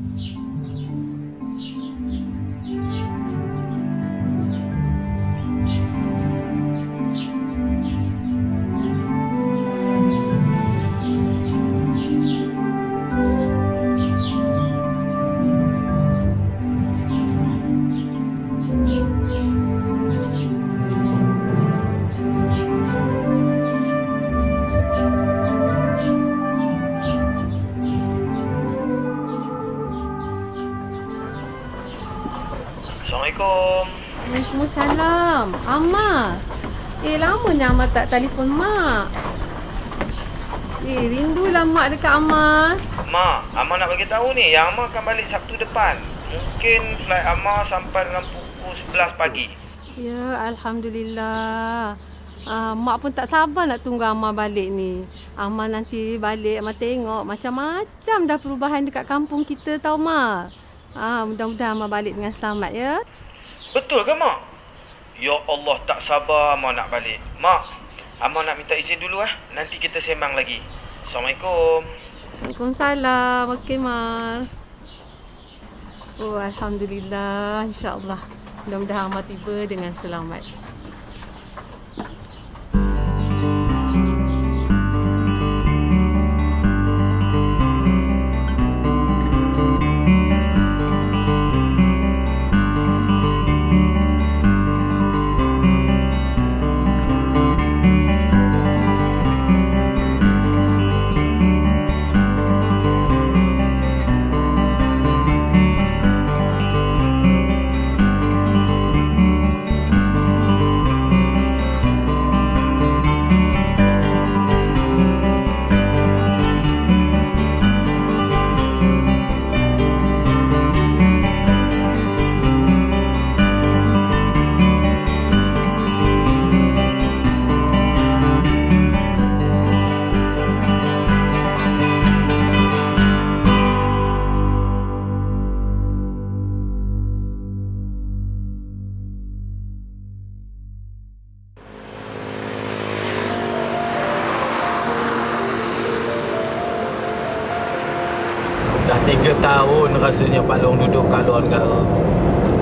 Thank you. Waalaikumsalam. Amma. Eh, lamanya Amma tak telefon Mak. Eh, rindulah Mak dekat Amma. Mak, Amar nak bagi tahu ni yang Amar akan balik Sabtu depan. Mungkin flight Amar sampai dengan pukul 11 pagi. Ya, Alhamdulillah. Ah, Mak pun tak sabar nak tunggu Amma balik ni. Amma nanti balik, Amma tengok macam-macam dah perubahan dekat kampung kita tau, Mak. Ah, mudah-mudahan Amma balik dengan selamat ya. Betul ke, Mak? Ya Allah, tak sabar Amar nak balik. Mak, Amar nak minta izin dulu eh. Nanti kita sembang lagi. Assalamualaikum. Waalaikumsalam. Okey, Mar. Oh, Alhamdulillah. InsyaAllah. Mudah-mudahan Amma tiba dengan selamat.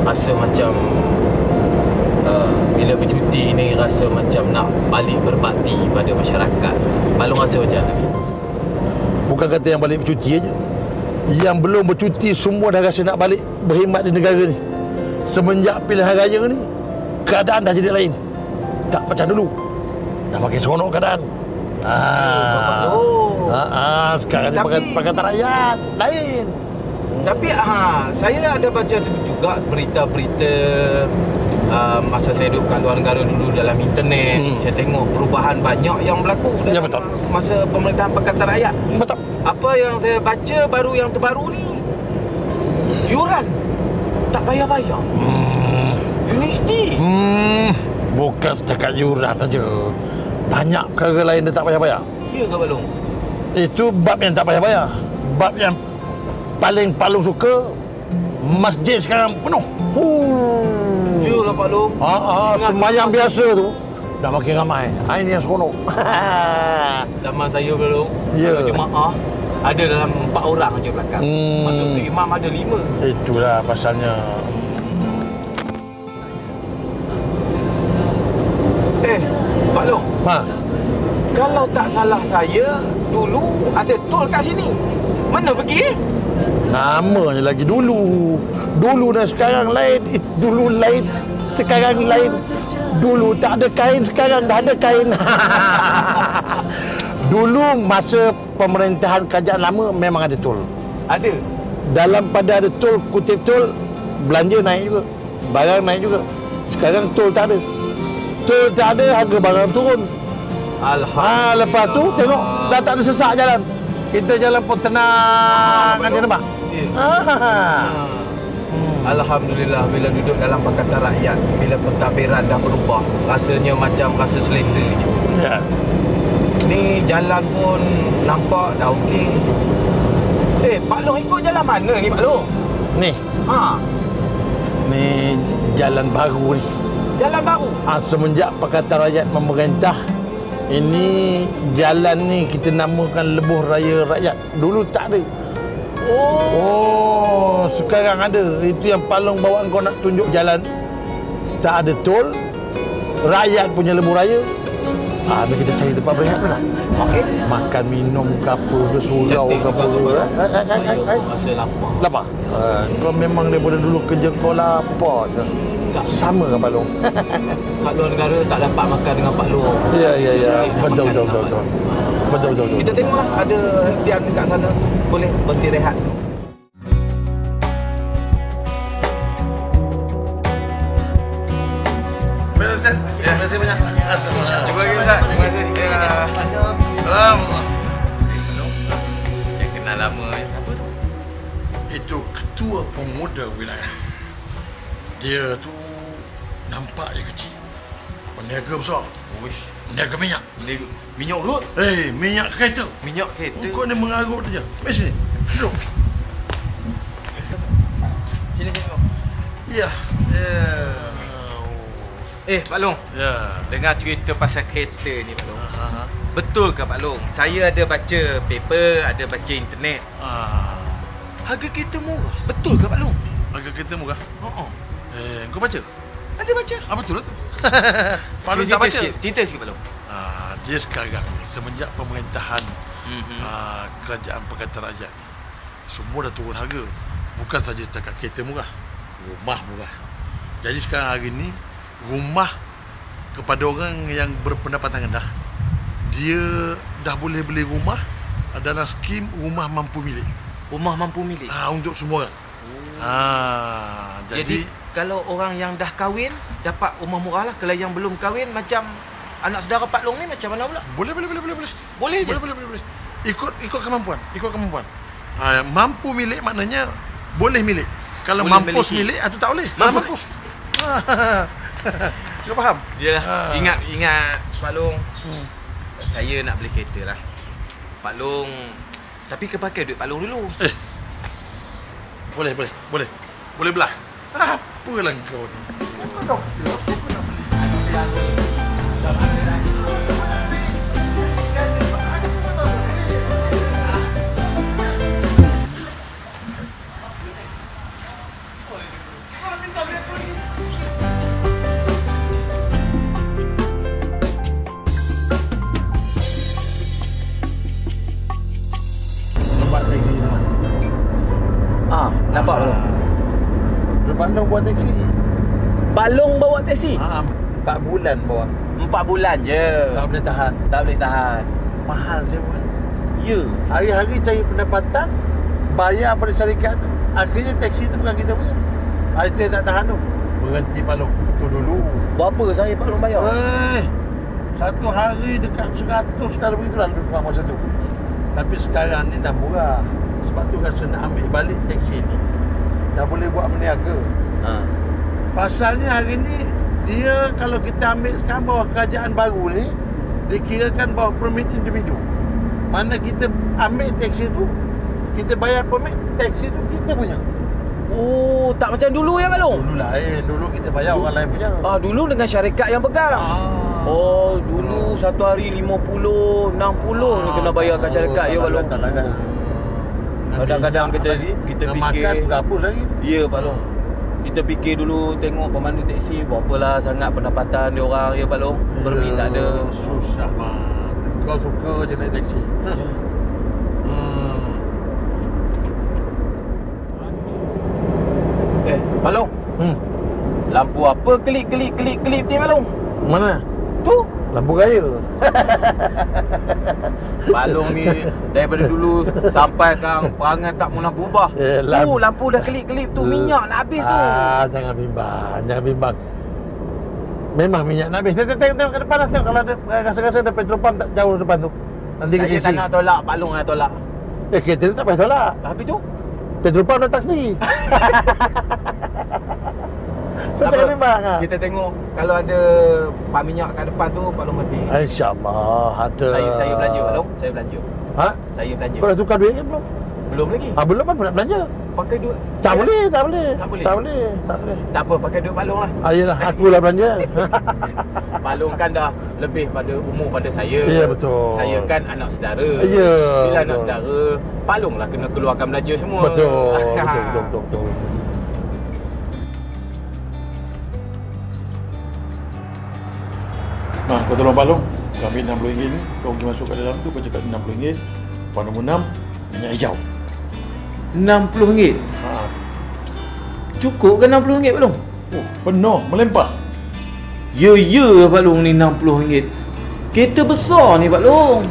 Rasa macam uh, Bila bercuti ni rasa macam nak balik berbakti pada masyarakat Long rasa macam mana? Bukan kata yang balik bercuti aja. Yang belum bercuti semua dah rasa nak balik berkhidmat di negara ni. Semenjak pilihan raya ni, keadaan dah jadi lain. Tak macam dulu. Dah makin seronok keadaan. Ah, Oh. ah, ah sekarang ni Tapi- pakai pakatan rakyat lain. Tapi ha, saya ada baca juga berita-berita uh, masa saya duduk kat luar negara dulu dalam internet Hmm. saya tengok perubahan banyak yang berlaku Ya, dalam betul. masa pemerintahan Pakatan Rakyat. Betul. Apa yang saya baca baru yang terbaru ni yuran tak bayar-bayar. Hmm, Universiti. hmm, bukan setakat yuran aja. Banyak perkara lain dia tak payah-payah. Ya ke Balong? Itu bab yang tak payah-payah. Bab yang paling Palung suka masjid sekarang penuh. Huh. Lah Pak Long. Ah, ah, sembahyang masa- biasa tu dah makin ramai. Ah, ini yang seronok. Zaman saya Balong. Ya. Kalau jemaah ada dalam empat orang aja belakang. Hmm. Masuk tu imam ada lima. Itulah pasalnya. Eh, Pak Long. Ha, Kalau tak salah saya, dulu ada tol kat sini. Mana pergi? Namanya lagi dulu. Dulu dan sekarang lain. Eh, Dulu lain, sekarang lain. Dulu tak ada kain, sekarang dah ada kain. dulu masa pemerintahan kerajaan lama memang ada tol. Ada. dalam pada ada tol kutip tol belanja naik juga barang naik juga sekarang tol tak ada tol tak ada harga barang turun Alhamdulillah. ha, lepas tu tengok dah tak ada sesak jalan kita jalan pun tenang aja nampak Ya. ha. Alhamdulillah bila duduk dalam Pakatan Rakyat Bila pentadbiran dah berubah Rasanya macam rasa selesa je ya. Ni jalan pun nampak dah okey Eh Pak Long ikut jalan mana ni Pak Long? ni Ha, ni jalan baru ni jalan baru ha, semenjak Pakatan Rakyat memerintah ini jalan ni kita namakan Lebuh Raya Rakyat dulu tak ada Oh, oh sekarang ada. Itu yang Palong bawa kau nak tunjuk jalan. Tak ada tol. Rakyat punya lembu raya. Ah, mari kita cari tempat berehat lah. Okey. Makan, minum ke apa, ke surau ke apa. hai, hai, hai, hai. Masa lapar. Lapar? Ah, kau memang daripada dulu kerja kau lapar je. Tak. Sama kan Palong? Kat luar negara tak dapat makan dengan Pak Long. Ya, ya, ya. Betul, betul, dengan betul, Pak betul. Betul, betul, betul. Kita tengoklah ada hentian dekat sana. Boleh berhenti rehat. Baik, Ustaz. Terima kasih banyak. Assalamualaikum. Terima kasih Ustaz. Terima kasih. Alhamdulillah. Yang kenal lama. Apa tu? Itu ketua pemuda wilayah. Dia tu nampak dia kecil. Peniaga besar. Wish. Peniaga minyak. Ni minyak urut. Eh, minyak kereta. Minyak kereta. Kau ni mengarut je. Mari sini. Duduk. Sini sini. Ya. Ya. Eh, Pak Long. Ya. Dengar cerita pasal kereta ni, Pak Long. Ha. Betul ke Pak Long? Saya ada baca paper, ada baca internet. Ah. Harga kereta murah. Betul ke Pak Long? Harga kereta murah. Oh, oh. Eh, kau baca? Ada baca. Ah, betul lah tu. Cerita tak baca. Sikit, cerita sikit Pak Long. Ah, dia sekarang ni semenjak pemerintahan Mhm. ah, kerajaan Pakatan Raja ni semua dah turun harga. Bukan saja setakat kereta murah, rumah murah. Jadi sekarang hari ni rumah kepada orang yang berpendapatan rendah dia dah boleh beli rumah dalam skim rumah mampu milik. Rumah mampu milik. Ah untuk semua orang. Ah Jadi, jadi, kalau orang yang dah kahwin dapat rumah murah lah. Kalau yang belum kahwin macam anak saudara Pak Long ni macam mana pula? boleh boleh boleh boleh boleh. Boleh je. Boleh, boleh, boleh, boleh. Ikut ikut kemampuan, ikut kemampuan. Ha, mampu milik maknanya boleh milik. Kalau Boleh mampus miliki. milik, itu tak boleh. Mampus. mampus. Kau faham? Yalah, Ah. ingat ingat Pak Long. Hmm. Saya nak beli kereta lah. Pak Long tapi kepakai duit Pak Long dulu. Eh. Boleh, boleh, boleh. Boleh belah. Apa lah kau ni? Tempat teksi. Ha, 4 bulan bawa. Empat bulan je. Tak boleh tahan. Tak boleh tahan. Mahal saya buat. Ya. Hari-hari cari pendapatan Bayar pada syarikat tu Akhirnya taksi tu bukan kita punya Hari tu tak tahan tu Berhenti palung Tu dulu Berapa saya Pak Long bayar? Eh Satu hari dekat 100 Kalau begitu lah Lebih kurang masa tu Tapi sekarang ni dah murah Sebab tu rasa nak ambil balik taksi ni Dah boleh buat berniaga Ha. Pasalnya hari ni Dia kalau kita ambil sekarang bawah kerajaan baru ni Dikirakan bawah permit individu Mana kita ambil taksi tu Kita bayar permit Taksi tu kita punya Oh, tak macam dulu ya Pak Long? Dulu lain Dulu kita bayar orang lain punya Ah, dulu dengan syarikat yang pegang. Ah. Oh, dulu satu hari 50, 60 ni kena bayar kat syarikat ya Pak Long. Tak lah kan Kadang-kadang kita- kita fikir- Makan berapa lagi Ya Pak Long. Kita fikir dulu tengok pemandu teksi berapa sangat pendapatan dia orang ya Pak Long. Permit tak ada. Susah mat Kau suka je naik taksi Ya. hmm. Eh, Pak Long. hmm. Lampu apa kelip-kelip kelip-kelip ni Pak Long? Mana? Tu. Lampu raya Pak Long ni daripada dulu sampai sekarang perangai tak pernah berubah. Eh, tu lamp- lampu dah kelip-kelip tu minyak nak habis tu. Ah, jangan bimbang, jangan bimbang. Memang minyak nak habis. Tengok, tengok, tengok ke depan lah. Tengok kalau ada rasa-rasa ada petrol pump tak jauh depan tu. Nanti kita isi. nak tolak Pak Long tolak. Eh, kereta tu tak payah tolak. Habis tu? Petrol pump datang sendiri. Kau Apa? jangan bimbang. ah. Kita tengok kalau ada pak minyak kat depan tu Pak Long berhenti. InsyaAllah ada. Saya saya belanja Pak Long, saya belanja. Ha? Saya belanja. Kau dah tukar duit ke belum? Belum lagi. Ah belum kan nak belanja. Pakai duit. Tak boleh, tak boleh. Tak boleh? Tak boleh, tak boleh. Tak apa, pakai duit balong lah. Ah yalah, aku lah belanja. Balong kan dah lebih pada umur pada saya. Ya, betul. Saya kan anak saudara. Ya, Bila anak betul. saudara, balong lah kena keluarkan belanja semua. betul, betul, betul, betul, betul. Nah, kau tolong balong. Kau ambil RM60 ni, kau pergi masuk kat dalam tu, kau cakap RM60. Lepas nombor 6, minyak hijau. RM60. Ha. Cukup ke RM60 balong? Oh, penuh, melempar. Ya, ya balong ni RM60. Kereta besar ni balong.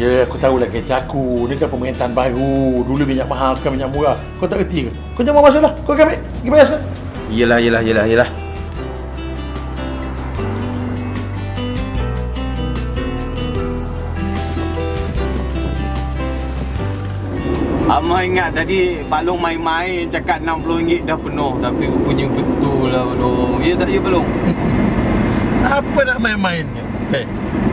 Ya, aku tahulah kerja aku. Ni kan pemerintahan baru. Dulu minyak mahal, sekarang minyak murah. Kau tak kerti ke? Kau jangan masuk lah. Kau ambil. Pergi bayar sekarang. Yelah, yelah, yelah, yelah. Abang ingat tadi balong main-main cakap RM60 dah penuh tapi rupanya betul lah balong. Ya tak ya balong? Apa nak main-main ke? Eh,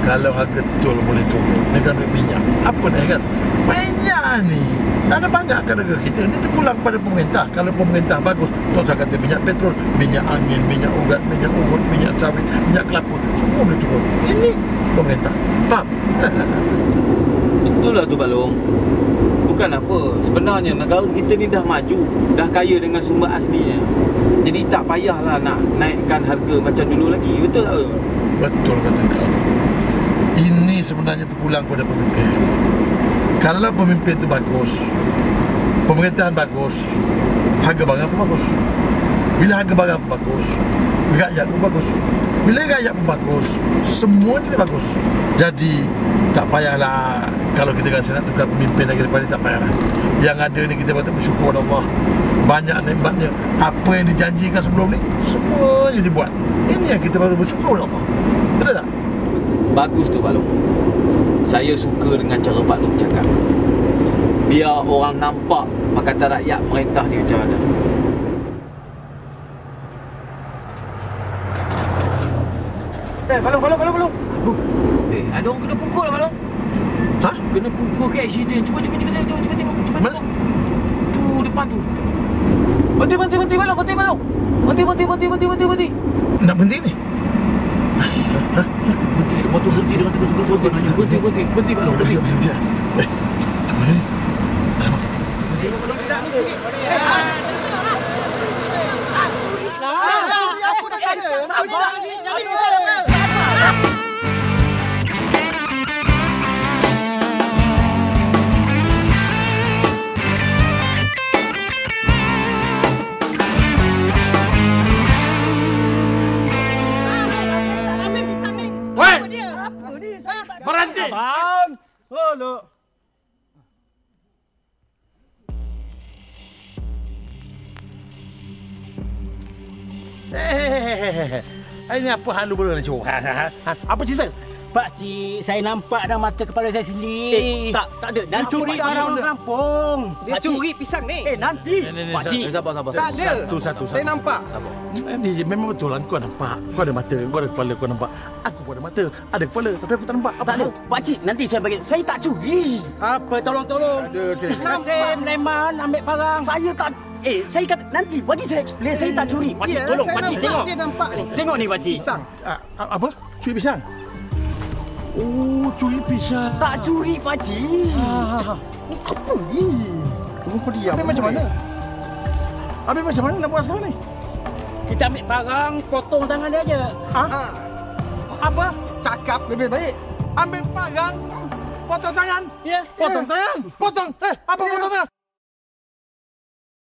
kalau harga tol boleh turun, ni kan duit minyak. Apa nak kan? Minyak ni. Ada banggakan negara kita. Ni terpulang pada pemerintah. Kalau pemerintah bagus, tak usah kata minyak petrol, minyak angin, minyak urat, minyak urut, minyak sawit, minyak kelapa. Semua boleh turun. Ini pemerintah. Faham? Betul lah tu balong. Bukan apa. Sebenarnya negara kita ni dah maju, dah kaya dengan sumber aslinya. Jadi tak payahlah nak naikkan harga macam dulu lagi. Betul tak? Betul kata kau. Ini sebenarnya terpulang pada pemimpin. Kalau pemimpin tu bagus, pemerintahan bagus, harga barang pun bagus. Bila harga barang pun bagus, rakyat pun bagus. Bila rakyat pun bagus, semua jadi bagus. Jadi, tak payahlah kalau kita rasa nak tukar pemimpin lagi daripada tak payahlah. Yang ada ni kita patut bersyukur pada Allah. Banyak nikmatnya. Apa yang dijanjikan sebelum ni, semuanya dibuat. Ini yang kita baru bersyukur pada Allah. Betul tak? Bagus tu balong. Saya suka dengan cara Pak Long cakap. Biar orang nampak Pakatan Rakyat merintah ni macam mana. Eh, balong, balong, balong, balong. Eh, ada orang kena pukul lah balong. Ha? Kena pukul ke accident. Cuba, cuba, cuba, cuba, cuba tengok. Cuba Mana? tengok. Tu, depan tu. Berhenti, berhenti, berhenti balong, berhenti balong. Berhenti, berhenti, berhenti, berhenti, berhenti, berhenti. Nak berhenti ni? Berhenti, lepas tu berhenti dengan tegas-tegas. Berhenti, berhenti, berhenti, berhenti balong, berhenti. Berhenti, berhenti. Eh, apa ni? Weh! Ini apa hal lu berdua ni cuba? Ha, ha, ha. Apa cerita? Pak Cik, saya nampak dah mata kepala saya sendiri. Eh, tak, tak ada. Nanti curi orang kampung. Dia curi pisang ni. Eh, nanti. Pak Cik. Sabar, sabar. Tak ada. Satu, satu, Saya satu. nampak. Ni memang betul lah kau nampak. Kau ada mata, kau ada kepala, kau nampak. Aku pun ada mata, ada kepala tapi aku tak nampak. Apa Tak ada. Pak Cik, nanti saya bagi. Saya tak curi. Apa? Tolong-tolong. Ada okey. Kasim, Leman, ambil barang. Saya tak... Eh, saya kata nanti bagi saya explain. Saya tak curi. Pak Cik, Ya, tolong. Pak Cik, nampak tengok. Dia nampak ni. Tengok ni, Pak Cik. Pisang. Ah, apa? Curi pisang? Oh, curi pisang. Tak curi, Pak Cik. Ah, ni apa ni? Tunggu kau diam. Habis macam mana? Habis macam mana nak buat sekarang ni? Kita ambil barang, potong tangan dia je. Ha? Apa? cakap lebih baik. Ambil pagang, potong tangan. Ya. Potong tangan. Potong. Eh, apa potong tangan?